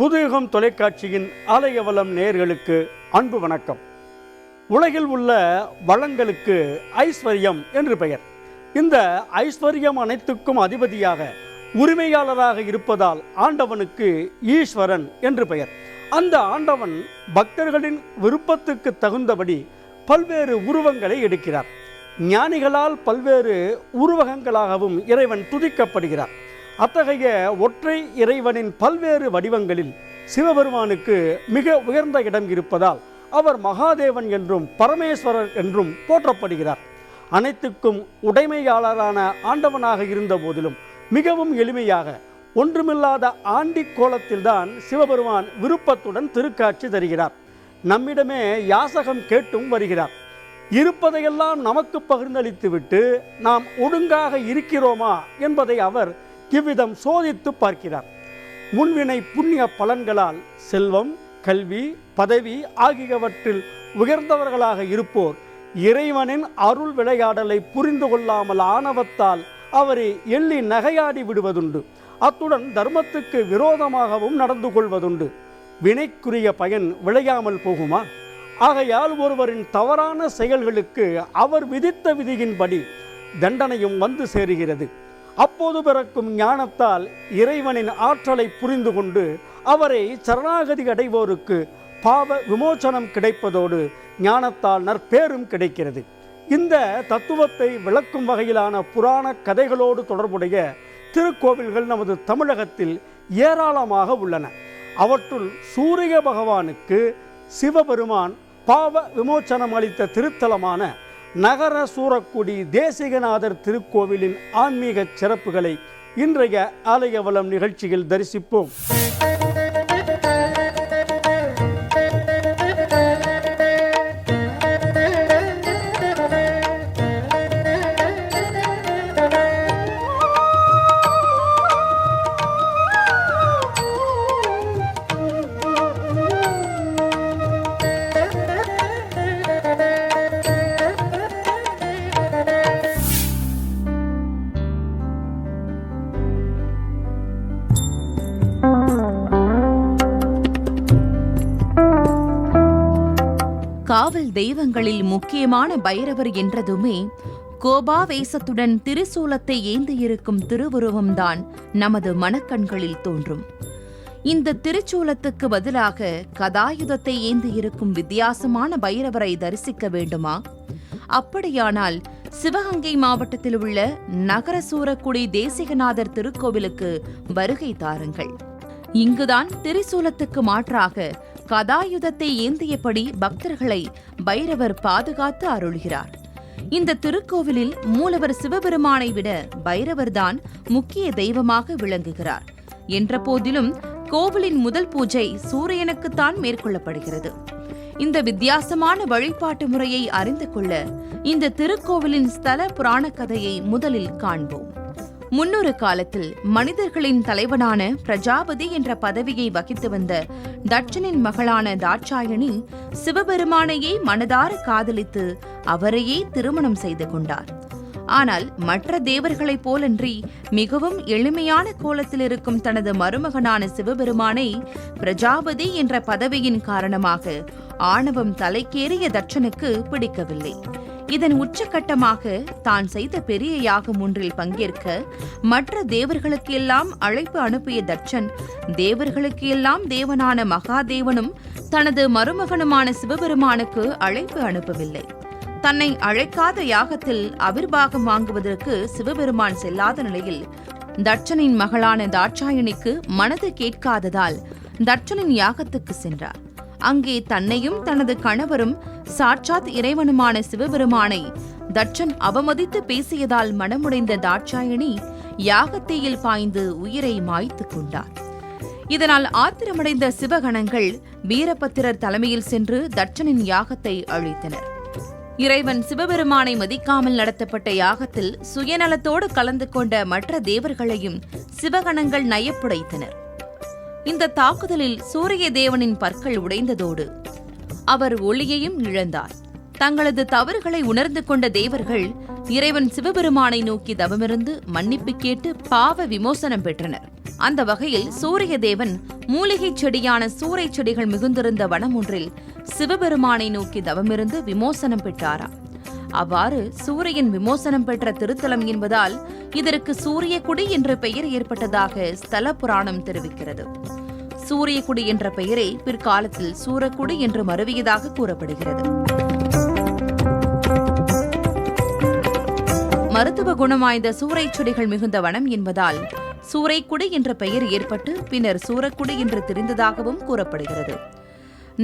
புதுயுகம் தொலைக்காட்சியின் ஆலயவளம் நேர்களுக்கு அன்பு வணக்கம். உலகில் உள்ள வளங்களுக்கு ஐஸ்வர்யம் என்று பெயர். இந்த ஐஸ்வர்யம் அனைத்துக்கும் அதிபதியாக உரிமையாளராக இருப்பதால் ஆண்டவனுக்கு ஈஸ்வரன் என்று பெயர். அந்த ஆண்டவன் பக்தர்களின் விருப்பத்துக்கு தகுந்தபடி பல்வேறு உருவங்களை எடுக்கிறார். ஞானிகளால் பல்வேறு உருவகங்களாகவும் இறைவன் துதிக்கப்படுகிறார். அத்தகைய ஒற்றை இறைவனின் பல்வேறு வடிவங்களில் சிவபெருமானுக்கு மிக உயர்ந்த இடம் இருப்பதால் அவர் மகாதேவன் என்றும் பரமேஸ்வரர் என்றும் போற்றப்படுகிறார். அனைத்துக்கும் உடைமையாளரான ஆண்டவனாக இருந்த போதிலும் மிகவும் எளிமையாக ஒன்றுமில்லாத ஆண்டி கோலத்தில்தான் சிவபெருமான் விருப்பத்துடன் திருக்காட்சி தருகிறார். நம்மிடமே யாசகம் கேட்டும் வருகிறார். இருப்பதையெல்லாம் நமக்கு பகிர்ந்தளித்துவிட்டு நாம் ஒழுங்காக இருக்கிறோமா என்பதை அவர் இவ்விதம் சோதித்து பார்க்கிறார். முன்வினை புண்ணிய பலன்களால் செல்வம் கல்வி பதவி ஆகியவற்றில் உயர்ந்தவர்களாக இருப்போர் இறைவனின் அருள் விளையாடலை புரிந்து கொள்ளாமல் ஆணவத்தால் அவரை எள்ளி நகையாடி விடுவதுண்டு. அத்துடன் தர்மத்துக்கு விரோதமாகவும் நடந்து கொள்வதுண்டு. வினைக்குரிய பயன் விளையாமல் போகுமா? ஆகையால் ஒருவரின் தவறான செயல்களுக்கு அவர் விதித்த விதியின்படி தண்டனையும் வந்து சேருகிறது. அப்போது பிறக்கும் ஞானத்தால் இறைவனின் ஆற்றலை புரிந்து கொண்டு அவரை சரணாகதி அடைவோருக்கு பாவ விமோசனம் கிடைப்பதோடு ஞானத்தால் நற்பேரும் கிடைக்கிறது. இந்த தத்துவத்தை விளக்கும் வகையிலான புராண கதைகளோடு தொடர்புடைய திருக்கோவில்கள் நமது தமிழகத்தில் ஏராளமாக உள்ளன. அவற்றுள் சூரிய பகவானுக்கு சிவபெருமான் பாவ விமோச்சனம் அளித்த திருத்தலமான நகர சூரக்குடி தேசிகநாதர் திருக்கோவிலின் ஆன்மீக சிறப்புகளை இன்றைய ஆலயவளம் நிகழ்ச்சியில் தரிசிப்போம். தெய்வங்களில் முக்கியமான பைரவர் என்றதுமே கோபாவேசத்துடன் திருசூலத்தை ஏந்தியிருக்கும் திருவுருவம்தான் நமது மனக்கண்களில் தோன்றும். இந்த திருச்சூலத்துக்கு பதிலாக கதாயுதத்தை ஏந்தியிருக்கும் வித்தியாசமான பைரவரை தரிசிக்க வேண்டுமா? அப்படியானால் சிவகங்கை மாவட்டத்தில் உள்ள நகரசூரக்குடி தேசிகநாதர் திருக்கோவிலுக்கு வருகை தாருங்கள். இங்குதான் திரிசூலத்துக்கு மாற்றாக கதாயுதத்தை ஏந்தியபடி பக்தர்களை பைரவர் பாதுகாத்து அருள்கிறார். இந்த திருக்கோவிலில் மூலவர் சிவபெருமானை விட பைரவர்தான் முக்கிய தெய்வமாக விளங்குகிறார். என்ற போதிலும் கோவிலின் முதல் பூஜை சூரியனுக்குத்தான் மேற்கொள்ளப்படுகிறது. இந்த வித்தியாசமான வழிபாட்டு முறையை அறிந்து கொள்ள இந்த திருக்கோவிலின் ஸ்தல புராண கதையை முதலில் காண்போம். முன்னொரு காலத்தில் மனிதர்களின் தலைவனான பிரஜாபதி என்ற பதவியை வகித்து வந்த தட்சனின் மகளான தாட்சாயணி சிவபெருமானையே மனதார காதலித்து அவரையே திருமணம் செய்து கொண்டார். ஆனால் மற்ற தேவர்களைப் போலன்றி மிகவும் எளிமையான கோலத்தில் இருக்கும் தனது மருமகனான சிவபெருமானை பிரஜாபதி என்ற பதவியின் காரணமாக ஆணவம் தலைக்கேறிய தட்சனுக்கு பிடிக்கவில்லை. இதன் உச்சகட்டமாக தான் செய்த பெரிய யாகம் ஒன்றில் பங்கேற்க மற்ற தேவர்களுக்கு எல்லாம் அழைப்பு அனுப்பிய தட்சன் தேவர்களுக்கு எல்லாம் தேவனான மகாதேவனும் தனது மருமகனுமான சிவபெருமானுக்கு அழைப்பு அனுப்பவில்லை. தன்னை அழைக்காத யாகத்தில் அபிர்வாகம் வாங்குவதற்கு சிவபெருமான் செல்லாத நிலையில் தட்சனின் மகளான தாட்சாயணிக்கு மனது கேட்காததால் தட்சனின் யாகத்துக்கு சென்றார். அங்கே தன்னையும் தனது கணவரும் சாட்சாத் இறைவனுமான சிவபெருமானை தட்சன் அவமதித்து பேசியதால் மனமுடைந்த தாட்சாயணி யாகத்தீயில் பாய்ந்து உயிரை மாய்த்துக் கொண்டார். இதனால் ஆத்திரமடைந்த சிவகணங்கள் வீரபத்திரர் தலைமையில் சென்று தட்சனின் யாகத்தை அழித்தனர். இறைவன் சிவபெருமானை மதிக்காமல் நடத்தப்பட்ட யாகத்தில் சுயநலத்தோடு கலந்து கொண்ட மற்ற தேவர்களையும் சிவகணங்கள் நயப்புடைத்தனர். இந்த தாக்குதலில் சூரிய தேவனின் பற்கள் உடைந்ததோடு அவர் ஒளியையும் இழந்தார். தங்களது தவறுகளை உணர்ந்து கொண்ட தேவர்கள் இறைவன் சிவபெருமானை நோக்கி தவமிருந்து மன்னிப்பு கேட்டு பாவ விமோசனம் பெற்றனர். அந்த வகையில் சூரிய தேவன் மூலிகைச் செடியான சூறை செடிகள் மிகுந்திருந்த வனம் ஒன்றில் சிவபெருமானை நோக்கி தவமிருந்து விமோசனம் பெற்றாராம். அவ்வாறு சூரியன் விமோசனம் பெற்ற திருத்தலம் என்பதால் இதற்கு சூரியக்குடி என்ற பெயர் ஏற்பட்டதாக ஸ்தல புராணம் தெரிவிக்கிறது. சூரியக்குடி என்ற பெயரே பிற்காலத்தில் சூரக்குடி என்று மருவியதாக கூறப்படுகிறது. மருத்துவ குணம் வாய்ந்த சூறை செடிகள் மிகுந்த வனம் என்பதால் சூறைக்குடி என்ற பெயர் ஏற்பட்டு பின்னர் சூரக்குடி என்று தெரிந்ததாகவும் கூறப்படுகிறது.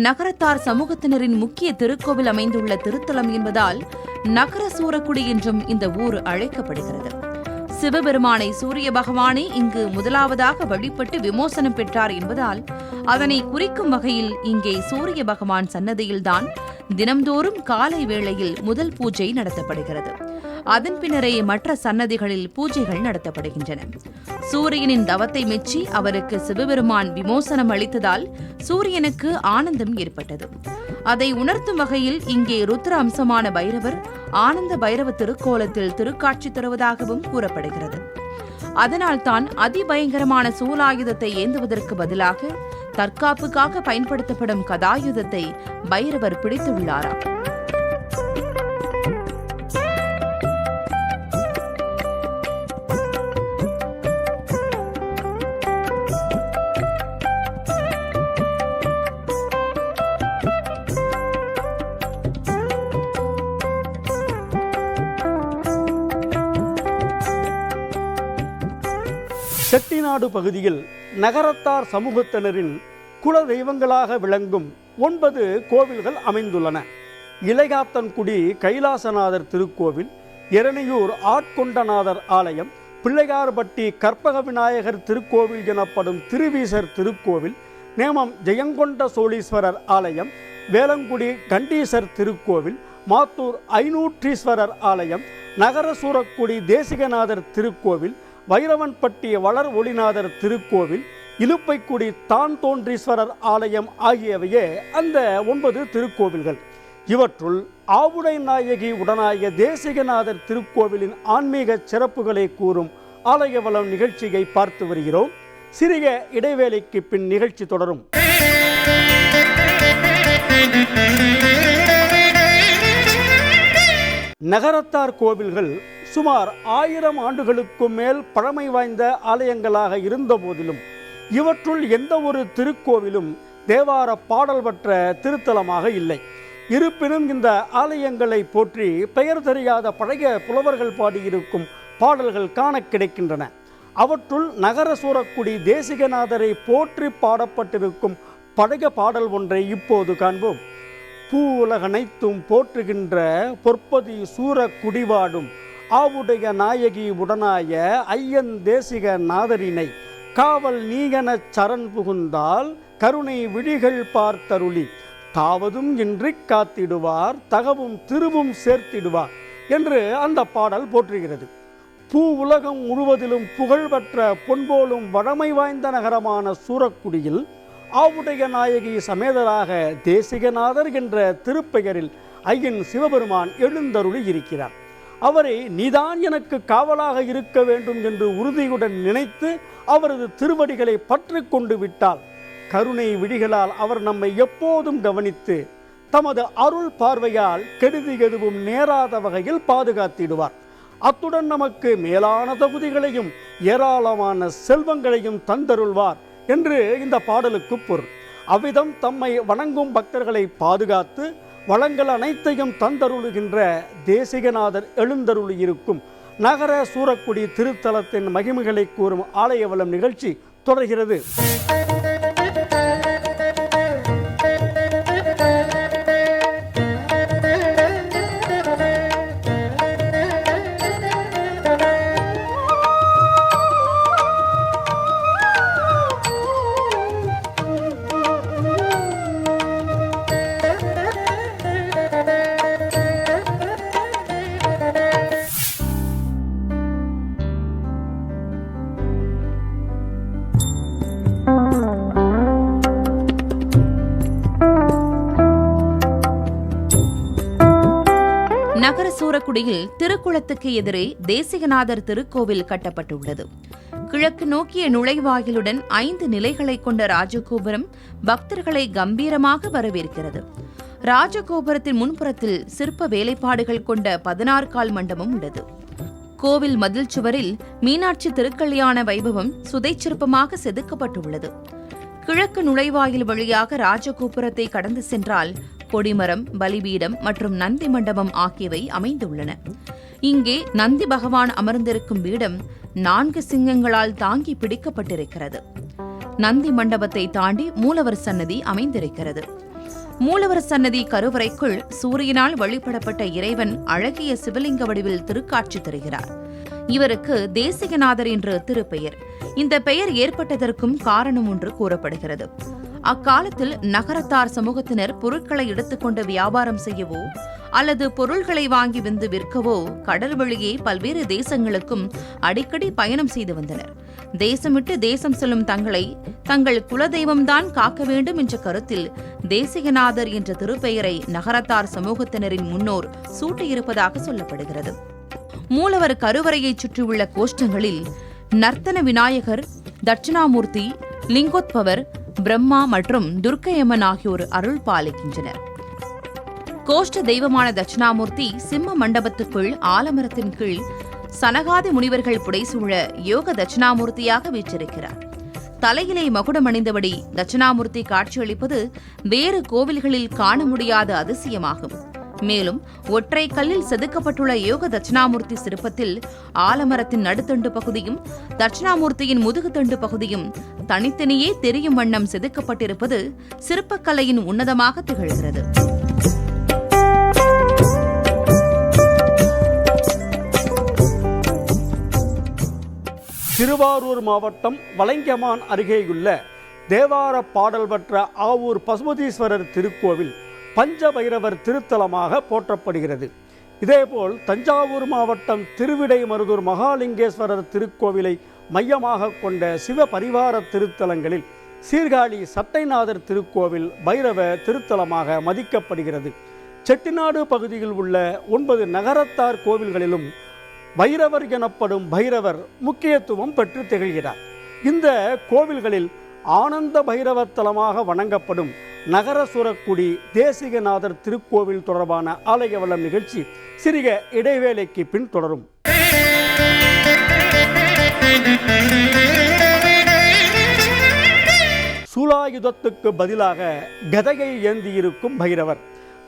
நகரத்தார் சமூகத்தினரின் முக்கிய திருக்கோவில் அமைந்துள்ள திருத்தலம் என்பதால் நகர சூரக்குடி என்றும் இந்த ஊர் அழைக்கப்படுகிறது. சிவபெருமானை சூரிய பகவானே இங்கு முதலாவதாக வழிபட்டு விமோசனம் பெற்றார் என்பதால் அதனை குறிக்கும் வகையில் இங்கே சூரிய பகவான் சன்னதியில்தான் தினம்தோறும் காலை வேளையில் முதல் பூஜை நடத்தப்படுகிறது. அதன் பின்னரே மற்ற சன்னதிகளில் பூஜைகள் நடத்தப்படுகின்றன. சூரியனின் தவத்தை மெச்சி அவருக்கு சிவபெருமான் விமோசனம் அளித்ததால் சூரியனுக்கு ஆனந்தம் ஏற்பட்டது. அதை உணர்த்தும் வகையில் இங்கே ருத்ர அம்சமான பைரவர் ஆனந்த பைரவ திருக்கோலத்தில் திருக்காட்சி தருவதாகவும் கூறப்படுகிறது. அதனால்தான் அதிபயங்கரமான சூலாயுதத்தை ஏந்துவதற்கு பதிலாக தற்காப்புக்காக பயன்படுத்தப்படும் கதாயுதத்தை பைரவர் பிடித்துள்ளாராம் செட்டிநாடு பகுதியில் நகரத்தார் சமூகத்தினரின் குல தெய்வங்களாக விளங்கும் ஒன்பது கோவில்கள் அமைந்துள்ளன. இளையாத்தன்குடி கைலாசநாதர் திருக்கோவில் எரணியூர் ஆட்கொண்டநாதர் ஆலயம் பிள்ளையார்பட்டி கற்பக விநாயகர் திருக்கோவில் எனப்படும் திருவீசர் திருக்கோவில் நேமம் ஜெயங்கொண்ட சோழீஸ்வரர் ஆலயம் வேலங்குடி கண்டீசர் திருக்கோவில் மாத்தூர் ஐநூற்றீஸ்வரர் ஆலயம் நகரசூரக்குடி தேசிகநாதர் திருக்கோவில் வைரவன்பட்டி வளர் ஒளிநாதர் திருக்கோவில் இலுப்பைக்குடி தான் தோன்றீஸ்வரர் ஆலயம் ஆகியவையே அந்த ஒன்பது திருக்கோவில்கள். இவற்றுள் ஆவுடை நாயகி உடனாய தேசிகநாதர் திருக்கோவிலின் ஆன்மீக சிறப்புகளை கூறும் ஆலய வளம் நிகழ்ச்சியை பார்த்து வருகிறோம். சிறிய இடைவேளைக்கு பின் நிகழ்ச்சி தொடரும். நகரத்தார் கோவில்கள் சுமார் ஆயிரம் ஆண்டுகளுக்கும் மேல் பழமை வாய்ந்த ஆலயங்களாக இருந்த போதிலும் இவற்றுள் எந்த ஒரு திருக்கோவிலும் தேவார பாடல் பெற்ற திருத்தலமாக இல்லை. இருப்பினும் இந்த ஆலயங்களை போற்றி பெயர் தெரியாத பழைய புலவர்கள் பாடியிருக்கும் பாடல்கள் காண கிடைக்கின்றன. அவற்றுள் நகர சூரக்குடி தேசிகநாதரை போற்றி பாடப்பட்டிருக்கும் பழைய பாடல் ஒன்றை இப்போது காண்போம். பூ உலகனைத்தும் போற்றுகின்ற பொற்பதி சூரக்குடிவாடும் ஆவுடைய நாயகி உடனாய ஐயன் தேசிக நாதரினை காவல் நீகனச் சரண் புகுந்தால் கருணை விழிகள் பார்த்தருளி. தாவதும் இன்றி காத்திடுவார் தகவும் திருவும் சேர்த்திடுவார் என்று அந்த பாடல் போற்றுகிறது. பூ உலகம் முழுவதிலும் புகழ்பெற்ற பொன்போலும் வழமை வாய்ந்த நகரமான சூரக்குடியில் ஆவுடைய நாயகி சமேதராக தேசிகநாதர் என்ற திருப்பெயரில் ஐயன் சிவபெருமான் எழுந்தருளி இருக்கிறார். அவரை நீதான் எனக்கு காவலாக இருக்க வேண்டும் என்று உறுதியுடன் நினைத்து அவரது திருவடிகளை பற்றி கொண்டு விட்டால் கருணை விழிகளால் அவர் நம்மை எப்போதும் கவனித்து தமது அருள் பார்வையால் கெடுதி எதுவும் நேராத வகையில் பாதுகாத்திடுவார். அத்துடன் நமக்கு மேலான தகுதிகளையும் ஏராளமான செல்வங்களையும் தந்தருள்வார் என்று இந்த பாடலுக்கு பொருள். அவ்விதம் தம்மை வணங்கும் பக்தர்களை பாதுகாத்து வளங்கள் அனைத்தையும் தந்தருளுகின்ற தேசிகநாதர் எழுந்தருளி இருக்கும் நகர சூரக்குடி திருத்தலத்தின் மகிமைகளை கூறும் ஆலயவளம் நிகழ்ச்சி தொடர்கிறது. தூத்துக்குடியில் திருக்குளத்துக்கு எதிரே தேசிகநாதர் திருக்கோவில் கட்டப்பட்டுள்ளது. கிழக்கு நோக்கிய நுழைவாயிலுடன் ஐந்து நிலைகளை கொண்ட ராஜகோபுரம் பக்தர்களை கம்பீரமாக வரவேற்கிறது. ராஜகோபுரத்தின் முன்புறத்தில் சிற்ப வேலைப்பாடுகள் கொண்ட பதினாறு கால் மண்டபம் உள்ளது. கோவில் மதில் சுவரில் மீனாட்சி திருக்கல்யாண வைபவம் சுதைச்சிற்பமாக செதுக்கப்பட்டுள்ளது. கிழக்கு நுழைவாயில் வழியாக ராஜகோபுரத்தை கடந்து சென்றால் கொடிமரம் பலிபீடம் மற்றும் நந்தி மண்டபம் ஆகியவை அமைந்துள்ளன. இங்கே நந்தி பகவான் அமர்ந்திருக்கும் பீடம் நான்கு சிங்கங்களால் தாங்கி பிடிக்கப்பட்டிருக்கிறது. நந்தி மண்டபத்தை தாண்டி மூலவர் சன்னதி அமைந்திருக்கிறது. மூலவர் சன்னதி கருவறைக்குள் சூரியனால் வழிபடப்பட்ட இறைவன் அழகிய சிவலிங்க வடிவில் திருக்காட்சி தருகிறார். இவருக்கு தேசிகநாதர் என்று திருப்பெயர். இந்த பெயர் ஏற்பட்டதற்கும் காரணம் ஒன்று கூறப்படுகிறது. அக்காலத்தில் நகரத்தார் சமூகத்தினர் பொருட்களை எடுத்துக்கொண்டு வியாபாரம் செய்யவோ அல்லது பொருள்களை வாங்கி வந்து விற்கவோ கடல் வழியே பல்வேறு தேசங்களுக்கும் அடிக்கடி பயணம் செய்து வந்தனர். தேசமிட்டு தேசம் செல்லும் தங்களை தங்கள் குலதெய்வம்தான் காக்க வேண்டும் என்ற கருத்தில் தேசிகநாதர் என்ற திருப்பெயரை நகரத்தார் சமூகத்தினரின் முன்னோர் சூட்டியிருப்பதாக சொல்லப்படுகிறது. மூலவர் கருவறையைச் சுற்றியுள்ள கோஷ்டங்களில் நர்த்தன விநாயகர் தட்சிணாமூர்த்தி லிங்கோத்பவர் பிரம்மா மற்றும் துர்க்கையம்மன் ஆகியோர் அருள் பாலிக்கின்றனர். கோஷ்ட தெய்வமான தட்சிணாமூர்த்தி சிம்ம மண்டபத்துக்குள் ஆலமரத்தின் கீழ் சனகாதி முனிவர்கள் புடைசூழ யோக தட்சிணாமூர்த்தியாக வீற்றிருக்கிறார். தலையிலே மகுடம் அணிந்தபடி தட்சிணாமூர்த்தி காட்சியளிப்பது வேறு கோவில்களில் காண முடியாத அதிசயமாகும். மேலும் ஒற்றை கல்லில் செதுக்கப்பட்டுள்ள யோக தட்சிணாமூர்த்தி சிற்பத்தில் ஆலமரத்தின் நடுத்தண்டு பகுதியும் தட்சிணாமூர்த்தியின் முதுகுத்தண்டு பகுதியும் தனித்தனியே தெரியும் வண்ணம் செதுக்கப்பட்டிருப்பது சிற்பக்கலையின் உன்னதமாக திகழ்கிறது. திருவாரூர் மாவட்டம் வலங்கமான் அருகேயுள்ள தேவார பாடல் பெற்ற ஆவூர் பசுபதீஸ்வரர் திருக்கோவில் பஞ்சபைரவர் திருத்தலமாக போற்றப்படுகிறது. இதேபோல் தஞ்சாவூர் மாவட்டம் திருவிடைமருதூர் மகாலிங்கேஸ்வரர் திருக்கோவிலை மையமாக கொண்ட சிவ பரிவார திருத்தலங்களில் சீர்காழி சட்டைநாதர் திருக்கோவில் பைரவ திருத்தலமாக மதிக்கப்படுகிறது. செட்டிநாடு பகுதியில் உள்ள ஒன்பது நகரத்தார் கோவில்களிலும் பைரவர் எனப்படும் பைரவர் முக்கியத்துவம் பெற்று திகழ்கிறார். இந்த கோவில்களில் ஆனந்த பைரவ தலமாக வணங்கப்படும் நகர சுரக்குடி தேசிகநாதர் திருக்கோவில் தொடர்பான ஆலய வளம் நிகழ்ச்சி சிறிய இடைவேளைக்கு பின் தொடரும். சூலாயுதத்துக்கு பதிலாக கதையை ஏந்தியிருக்கும் பைரவர்.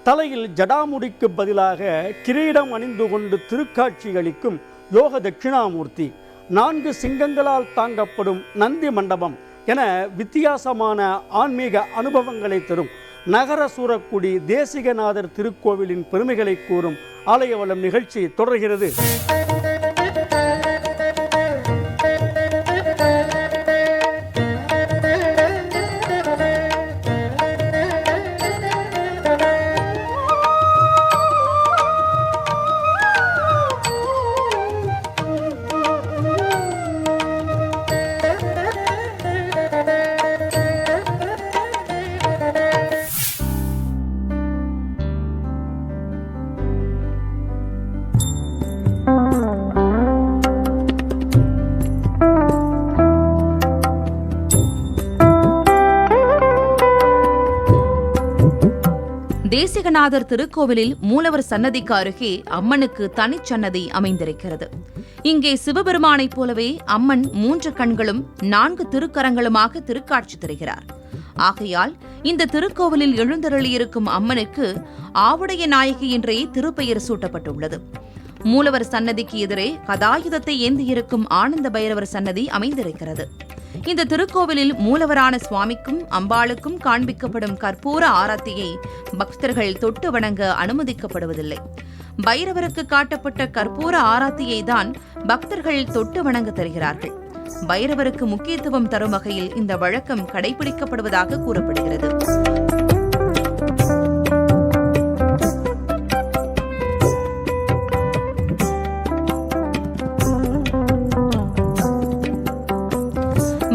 தலையில் ஜடாமுடிக்கு பதிலாக கிரீடம் அணிந்து கொண்டு திருக்காட்சி அளிக்கும் யோக தட்சிணாமூர்த்தி. நான்கு சிங்கங்களால் தாங்கப்படும் நந்தி மண்டபம் என வித்தியாசமான ஆன்மீக அனுபவங்களை தரும் நகர சூரக்குடி தேசிகநாதர் திருக்கோவிலின் பெருமைகளை கூறும் ஆலயவளம் நிகழ்ச்சி தொடர்கிறது. தேசிகநாதர் திருக்கோவிலில் மூலவர் சன்னதிக்கு அருகே அம்மனுக்கு தனிச்சன்னதி அமைந்திருக்கிறது. இங்கே சிவபெருமானைப் போலவே அம்மன் மூன்று கண்களும் நான்கு திருக்கரங்களுமாக திருக்காட்சி தருகிறார். ஆகையால் இந்த திருக்கோவிலில் எழுந்தருளியிருக்கும் அம்மனுக்கு ஆவுடைய நாயகி என்றே திருப்பெயர் சூட்டப்பட்டுள்ளது. மூலவர் சன்னதிக்கு எதிரே கதாயுதத்தை ஏந்தியிருக்கும் ஆனந்த பைரவர் சன்னதி அமைந்திருக்கிறது. இந்த திருக்கோவிலில் மூலவரான சுவாமிக்கும் அம்பாளுக்கும் காண்பிக்கப்படும் கற்பூர ஆராத்தியை பக்தர்கள் தொட்டு வணங்க அனுமதிக்கப்படுவதில்லை. பைரவருக்கு காட்டப்பட்ட கற்பூர ஆராத்தியை தான் பக்தர்கள் தொட்டு வணங்க தருகிறார்கள். பைரவருக்கு முக்கியத்துவம் தரும் வகையில் இந்த வழக்கம் கடைபிடிக்கப்படுவதாக கூறப்படுகிறது.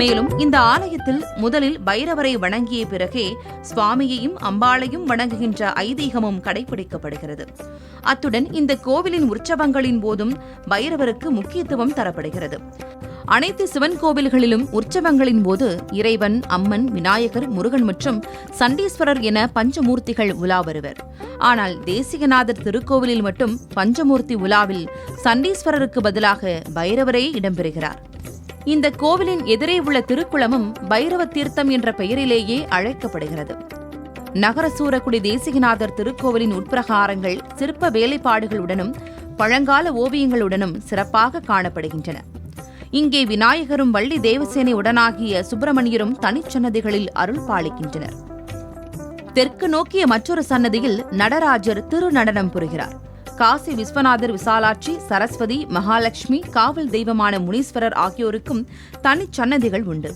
மேலும் இந்த ஆலயத்தில் முதலில் பைரவரை வணங்கிய பிறகே சுவாமியையும் அம்பாளையும் வணங்குகின்ற ஐதீகமும் கடைபிடிக்கப்படுகிறது. அத்துடன் இந்த கோவிலின் உற்சவங்களின் போதும் பைரவருக்கு முக்கியத்துவம் தரப்படுகிறது. அனைத்து சிவன் கோவில்களிலும் உற்சவங்களின் போது இறைவன் அம்மன் விநாயகர் முருகன் மற்றும் சண்டீஸ்வரர் என பஞ்சமூர்த்திகள் உலா வருவர். ஆனால் தேசிகநாதர் திருக்கோவிலில் மட்டும் பஞ்சமூர்த்தி உலாவில் சண்டீஸ்வரருக்கு பதிலாக பைரவரே இடம்பெறுகிறார். இந்த கோவிலின் எதிரே உள்ள திருக்குளமும் பைரவ தீர்த்தம் என்ற பெயரிலேயே அழைக்கப்படுகிறது. நகர சூரக்குடி தேசிகநாதர் திருக்கோவிலின் உட்பிரகாரங்கள் சிற்ப வேலைப்பாடுகளுடனும் பழங்கால ஓவியங்களுடனும் சிறப்பாக காணப்படுகின்றன. இங்கே விநாயகரும் வள்ளி தேவசேனை உடனாகிய சுப்பிரமணியரும் தனிச்சன்னதிகளில் அருள் பாலிக்கின்றனர். தெற்கு நோக்கிய மற்றொரு சன்னதியில் நடராஜர் திருநடனம் புரிகிறார். காசி விஸ்வநாதர் விசாலாட்சி சரஸ்வதி மகாலட்சுமி காவல் தெய்வமான முனீஸ்வரர் ஆகியோருக்கும் தனிச்சன்னதிகள் உண்டு.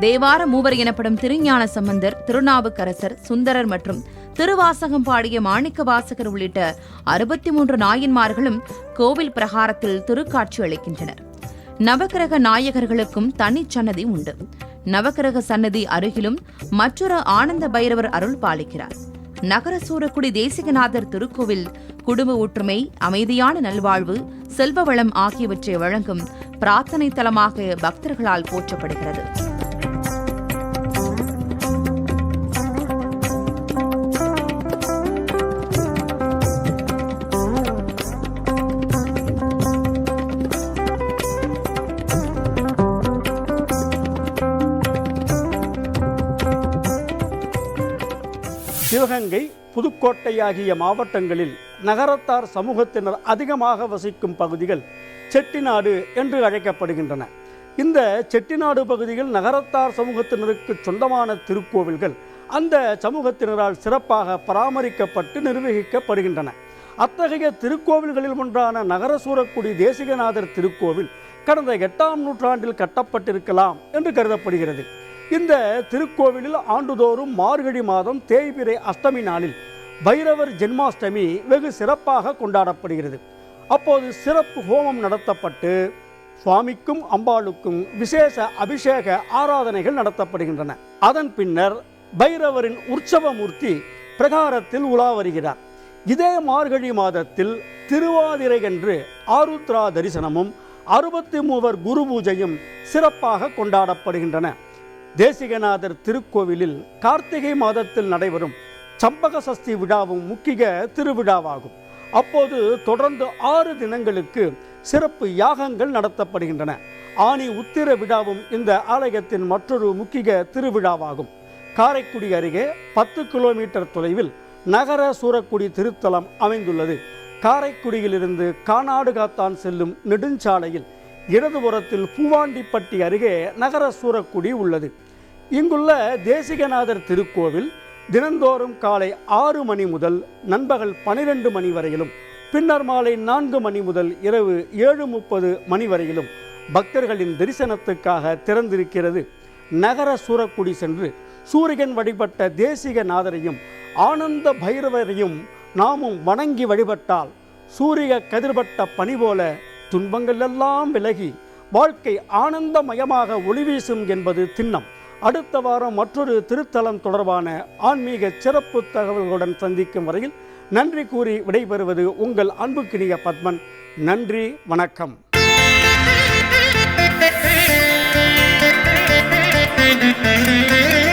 தேவார மூவர் எனப்படும் திருஞான சம்பந்தர் திருநாவுக்கரசர் சுந்தரர் மற்றும் திருவாசகம் பாடிய மாணிக்க வாசகர் உள்ளிட்ட அறுபத்தி மூன்று நாயன்மார்களும் கோவில் பிரகாரத்தில் திருக்காட்சி அளிக்கின்றனர். நவக்கிரக நாயகர்களுக்கும் தனிச்சன்னதி உண்டு. நவக்கிரக சன்னதி அருகிலும் மற்றொரு ஆனந்த பைரவர் அருள் பாலிக்கிறார். நகரசூரக்குடி தேசிகநாதர் திருக்கோவில் குடும்ப ஒற்றுமை அமைதியான நல்வாழ்வு செல்வ வளம் ஆகியவற்றை வழங்கும் பிரார்த்தனை தலமாக பக்தர்களால் போற்றப்படுகிறது. சிவகங்கை புதுக்கோட்டை ஆகிய மாவட்டங்களில் நகரத்தார் சமூகத்தினர் அதிகமாக வசிக்கும் பகுதிகள் செட்டிநாடு என்று அழைக்கப்படுகின்றன. இந்த செட்டிநாடு பகுதியில் நகரத்தார் சமூகத்தினருக்கு சொந்தமான திருக்கோவில்கள் அந்த சமூகத்தினரால் சிறப்பாக பராமரிக்கப்பட்டு நிர்வகிக்கப்படுகின்றன. அத்தகைய திருக்கோவில்களில் ஒன்றான நகரசூரக்குடி தேசிகநாதர் திருக்கோவில் கடந்த எட்டாம் நூற்றாண்டில் கட்டப்பட்டிருக்கலாம் என்று கருதப்படுகிறது. இந்த திருக்கோவிலில் ஆண்டுதோறும் மார்கழி மாதம் தேய்பிரை அஷ்டமி நாளில் பைரவர் ஜென்மாஷ்டமி வெகு சிறப்பாக கொண்டாடப்படுகிறது. அப்போது சிறப்பு ஹோமம் நடத்தப்பட்டு சுவாமிக்கும் அம்பாளுக்கும் விசேஷ அபிஷேக ஆராதனைகள் நடத்தப்படுகின்றன. அதன் பின்னர் பைரவரின் உற்சவ மூர்த்தி பிரகாரத்தில் உலா வருகிறார். இதே மார்கழி மாதத்தில் திருவாதிரை என்று ஆருத்ரா தரிசனமும் அறுபத்தி மூவர் குரு பூஜையும் சிறப்பாக கொண்டாடப்படுகின்றன. தேசிகநாதர் திருக்கோவிலில் கார்த்திகை மாதத்தில் நடைபெறும் சம்பக சஷ்டி விழாவும் முக்கிய திருவிழாவாகும். அப்போது தொடர்ந்து ஆறு தினங்களுக்கு சிறப்பு யாகங்கள் நடத்தப்படுகின்றன. ஆணி உத்திர விழாவும் இந்த ஆலயத்தின் மற்றொரு முக்கிய திருவிழாவாகும். காரைக்குடி அருகே பத்து கிலோமீட்டர் தொலைவில் நகர சூரக்குடி திருத்தலம் அமைந்துள்ளது. காரைக்குடியிலிருந்து கானாடுகாத்தான் செல்லும் நெடுஞ்சாலையில் இடதுபுறத்தில் பூவாண்டிப்பட்டி அருகே நகர சூரக்குடி உள்ளது. இங்குள்ள தேசிகநாதர் திருக்கோவில் தினந்தோறும் காலை ஆறு மணி முதல் நண்பகல் பனிரெண்டு மணி வரையிலும் பின்னர் மாலை நான்கு மணி முதல் இரவு ஏழு முப்பது மணி வரையிலும் பக்தர்களின் தரிசனத்துக்காக திறந்திருக்கிறது. நகர சூரக்குடி சென்று சூரியன் வழிபட்ட தேசிகநாதரையும் ஆனந்த பைரவரையும் நாமும் வணங்கி வழிபட்டால் சூரிய கதிர்பட்ட பனி போல துன்பங்கள் எல்லாம் விலகி வாழ்க்கை ஆனந்தமயமாக ஒளி வீசும் என்பது திண்ணம் அடுத்த வாரம் மற்றொரு திருத்தலம் தொடர்பான ஆன்மீக சிறப்பு தகவல்களுடன் சந்திக்கும் வரையில் நன்றி கூறி விடைபெறுவது உங்கள் அன்புக்கினிய பத்மன் நன்றி வணக்கம் Thank you.